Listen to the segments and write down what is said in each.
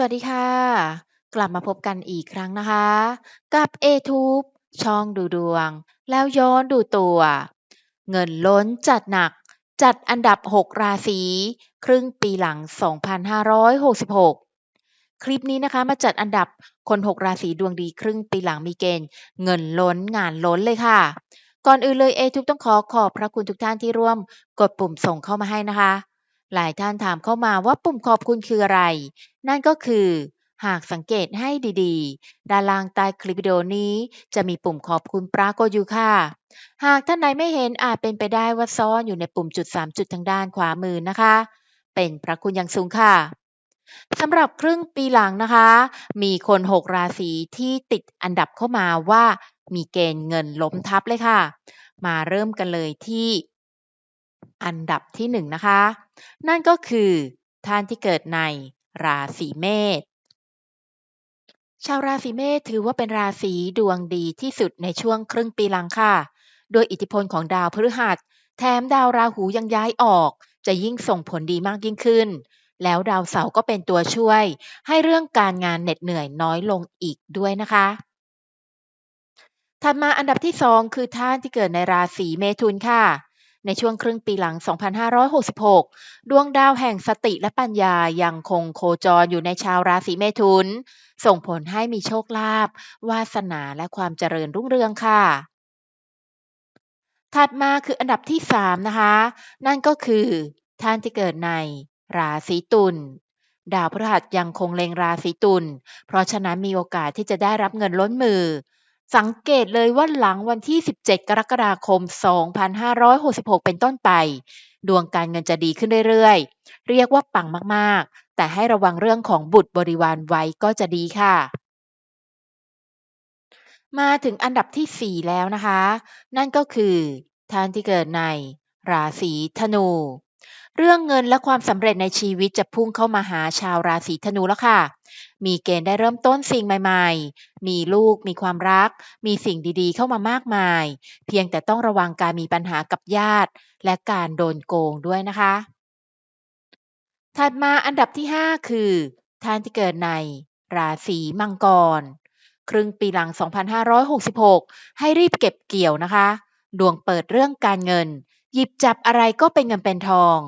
สวัสดีค่ะ กลับมาพบกันอีกครั้งนะคะ กับ A-Tube ช่องดูดวง แล้วย้อนดูตัว เงินล้นจัดหนัก จัดอันดับ 6 ราศีครึ่งปีหลัง 2566 คลิปนี้นะคะมาจัดอันดับคน 6 ราศีดวงดีครึ่งปีหลังมีเกณฑ์ เงินล้นงานล้นเลยค่ะ ก่อนอื่นเลย A-Tube ต้องขอขอบพระคุณทุกท่านที่ร่วมกดปุ่มส่งเข้ามาให้นะคะ หลายท่านถามเข้ามาว่าปุ่มขอบคุณคืออะไร นั่นก็คือ หากสังเกตให้ดีๆ ด้านล่างใต้คลิปวิดีโอนี้ จะมีปุ่มขอบคุณปรากฏอยู่ค่ะ หากท่านใดไม่เห็นอาจเป็นไปได้ว่าซ่อนอยู่ในปุ่มจุด 3 จุดทางด้านขวามือนะคะ เป็นพระคุณอย่างสูงค่ะสำหรับครึ่งปีหลังนะคะ มีคน 6 ราศีที่ติดอันดับเข้ามาว่า มีเกณฑ์เงินล้มทับเลยค่ะ มาเริ่มกันเลยที่ อันดับที่ 1 นะคะ นั่นก็คือท่านที่เกิดในราศีเมษชาวราศีเมษถือว่าเป็นราศีดวงดีที่สุดในช่วงครึ่งปีหลังค่ะ โดยอิทธิพลของดาวพฤหัส แถมดาวราหูยังย้ายออก จะยิ่งส่งผลดีมากยิ่งขึ้น แล้วดาวเสาร์ก็เป็นตัวช่วย ให้เรื่องการงานเหน็ดเหนื่อยน้อยลงอีกด้วยนะคะ ถัดมาอันดับที่2คือท่านที่เกิดในราศีเมถุนค่ะ ในช่วงครึ่งปีหลัง 2566 ดวงดาวแห่งสติและปัญญายังคงโคจรอยู่ในชาวราศีเมถุน ส่งผลให้มีโชคลาภวาสนาและความเจริญรุ่งเรืองค่ะถัดมาคืออันดับที่3นะคะ นั่นก็คือ ท่านที่เกิดในราศีตุลดาวพฤหัสยังคงเล็งราศีตุลเพราะฉะนั้นมีโอกาสที่จะได้รับเงินล้นมือ สังเกตเลยว่าหลังวันที่ 17 กรกฎาคม 2566 เป็นต้นไป ดวงการเงินจะดีขึ้นเรื่อยๆ เรียกว่าปังมากๆ แต่ให้ระวังเรื่องของบุตรบริวารไว้ก็จะดีค่ะ มาถึงอันดับที่ 4 แล้วนะคะ นั่นก็คือท่านที่เกิดใน ราศีธนู เรื่องเงินและความสำเร็จในชีวิตจะพุ่งเข้ามาหาชาวราศีธนูแล้วค่ะ มีเกณฑ์ได้เริ่มต้นสิ่งใหม่ๆ มีลูก มีความรัก มีสิ่งดีๆ เข้ามามากมาย เพียงแต่ต้องระวังการมีปัญหากับญาติ และการโดนโกงด้วยนะคะ ถัดมาอันดับที่ 5 คือ ท่านที่เกิดในราศีมังกร ครึ่งปีหลัง 2566 ให้รีบเก็บเกี่ยวนะคะ ดวงเปิดเรื่องการเงิน หยิบจับอะไรก็เป็นเงินเป็นทอง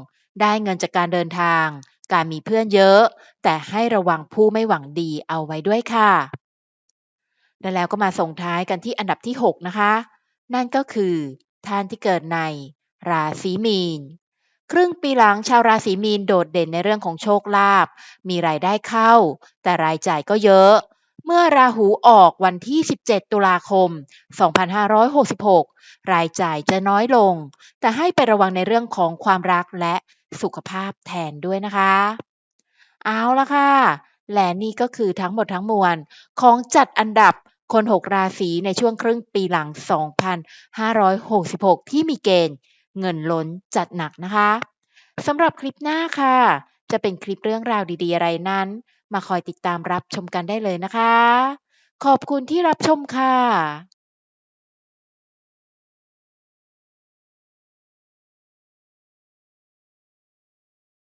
ได้เงินจากการเดินทาง การมีเพื่อนเยอะ แต่ให้ระวังผู้ไม่หวังดีเอาไว้ด้วยค่ะ และแล้วก็มาส่งท้ายกันที่อันดับที่ 6 นะคะ นั่นก็คือท่านที่เกิดในราศีมีน ครึ่งปีหลังชาวราศีมีนโดดเด่นในเรื่องของโชคลาภ มีรายได้เข้า แต่รายจ่ายก็เยอะ เมื่อราหูออกวันที่ 17 ตุลาคม 2566 รายจ่ายจะน้อยลง แต่ให้ไประวังในเรื่องของความรักและ สุขภาพแทนด้วยนะคะ เอาละค่ะ และนี่ก็คือทั้งหมดทั้งมวล ของจัดอันดับคน6ราศีในช่วงครึ่งปีหลัง 2566 ที่มีเกณฑ์เงินล้นจัดหนักนะคะสำหรับคลิปหน้าค่ะ จะเป็นคลิปเรื่องราวดีๆ อะไรนั้น มาคอยติดตามรับชมกันได้เลยนะคะ ขอบคุณที่รับชมค่ะ